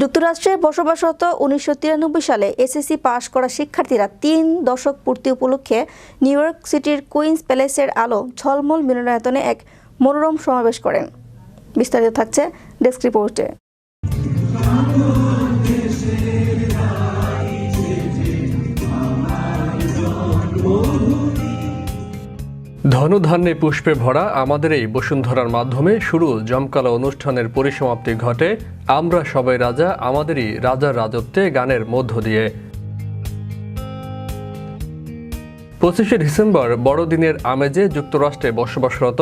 যুক্তরাষ্ট্রে বসবাসরত উনিশশো তিরানব্বই সালে এসএসসি পাশ করা শিক্ষার্থীরা তিন দশক পূর্তি উপলক্ষে নিউ ইয়র্ক সিটির কুইন্স প্যালেসের আলো ঝলমল মিলনায়তনে এক মনোরম সমাবেশ করেন। বিস্তারিত থাকছে ডেস্ক রিপোর্টে। ধনুধান্যে পুষ্পে ভরা আমাদের এই বসুন্ধরার মাধ্যমে শুরু জমকালো অনুষ্ঠানের পরিসমাপ্তি ঘটে আমরা সবাই রাজা, আমাদেরই রাজার রাজত্বে গানের মধ্য দিয়ে। পঁচিশে ডিসেম্বর বড়দিনের আমেজে যুক্তরাষ্ট্রে বসবাসরত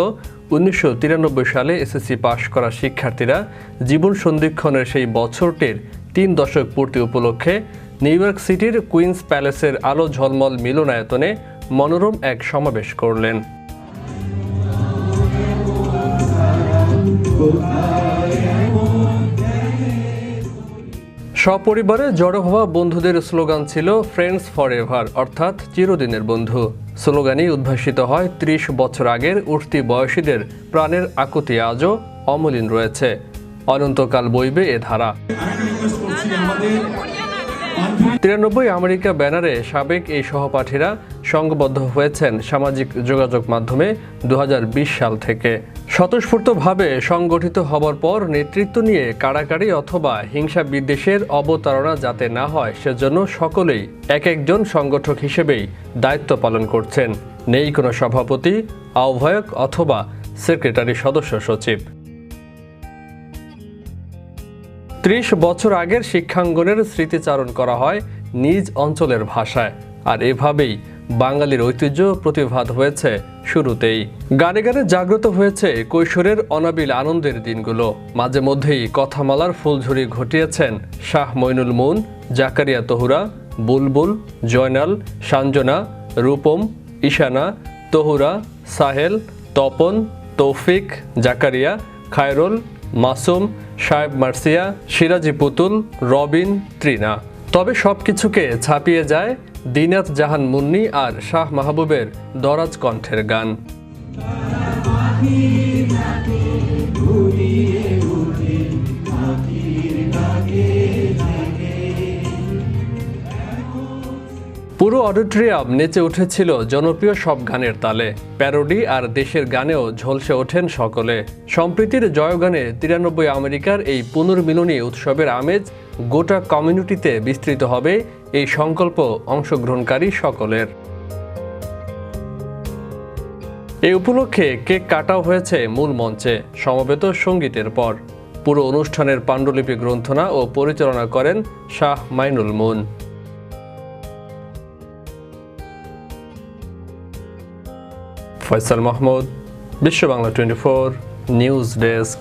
উনিশশো তিরানব্বই সালে এসএসসি পাশ করা শিক্ষার্থীরা জীবন সন্ধিক্ষণের সেই বছরটির তিন দশক পূর্তি উপলক্ষে নিউ ইয়র্ক সিটির কুইন্স প্যালেসের আলো ঝলমল মিলনায়তনে মনোরম এক সমাবেশ করলেন। সপরিবারে জড়ো হওয়া বন্ধুদের স্লোগান ছিল ফ্রেন্ডস ফর এভার অর্থাৎ চিরদিনের বন্ধু। স্লোগানই উদ্ভাসিত হয় ত্রিশ বছর আগের উঠতি বয়সীদের। প্রাণের আকুতি আজও অমলিন রয়েছে। অনন্তকাল বইবে এ ধারা। তিরানব্বই আমেরিকা ব্যানারে সাবেক এই সহপাঠীরা সংঘবদ্ধ হয়েছেন সামাজিক যোগাযোগ মাধ্যমে দু হাজার বিশ সাল থেকে। স্বতঃস্ফূর্তভাবে সংগঠিত হবার পর নেতৃত্ব নিয়ে কাড়াকাড়ি অথবা হিংসা বিদ্বেষের অবতারণা যাতে না হয়, সেজন্য সকলেই এক একজন সংগঠক হিসেবেই দায়িত্ব পালন করছেন। নেই কোনো সভাপতি, আহ্বায়ক অথবা সেক্রেটারি সদস্য সচিব। ত্রিশ বছর আগের শিক্ষাঙ্গনের স্মৃতিচারণ করা হয় নিজ অঞ্চলের ভাষায়। আর এভাবেই বাঙালির ঐতিহ্য প্রতিভাত হয়েছে শুরুতেই। গানে গানে জাগ্রত হয়েছে কৈশোরের অনাবিল আনন্দের দিনগুলো। মাঝে মধ্যেই কথামালার ফুলঝুরি ঘটিয়েছেন শাহ মইনুল মুন, জাকারিয়া তহুরা, বুলবুল, জয়নাল, সাঞ্জনা, রূপম, ঈশানা, তহুরা, সাহেল, তপন, তৌফিক, জাকারিয়া, খায়রুল, মাসুম সাহেব মার্সিয়া, সিরাজি পুতুল, রবিন, ত্রিনা। তবে সব কিছুকে ছাপিয়ে যায় দিনাত জাহান মুন্নি আর শাহ মাহবুবের দরাজ কণ্ঠের গান। পুরো অডিটোরিয়াম নেচে উঠেছিল জনপ্রিয় সব গানের তালে। প্যারোডি আর দেশের গানেও ঝলসে ওঠেন সকলে। সম্প্রীতির জয়গানে তিরানব্বই আমেরিকার এই পুনর্মিলনী উৎসবের আমেজ গোটা কমিউনিটিতে বিস্তৃত হবে এই সংকল্প অংশগ্রহণকারী সকলের। এই উপলক্ষে কেক কাটাও হয়েছে মূল মঞ্চে, সমবেত সঙ্গীতের পর। পুরো অনুষ্ঠানের পাণ্ডুলিপি গ্রন্থনা ও পরিচালনা করেন Shah Mainul Moon. Faisal Mahmud Bishwa Bangla twenty four news desk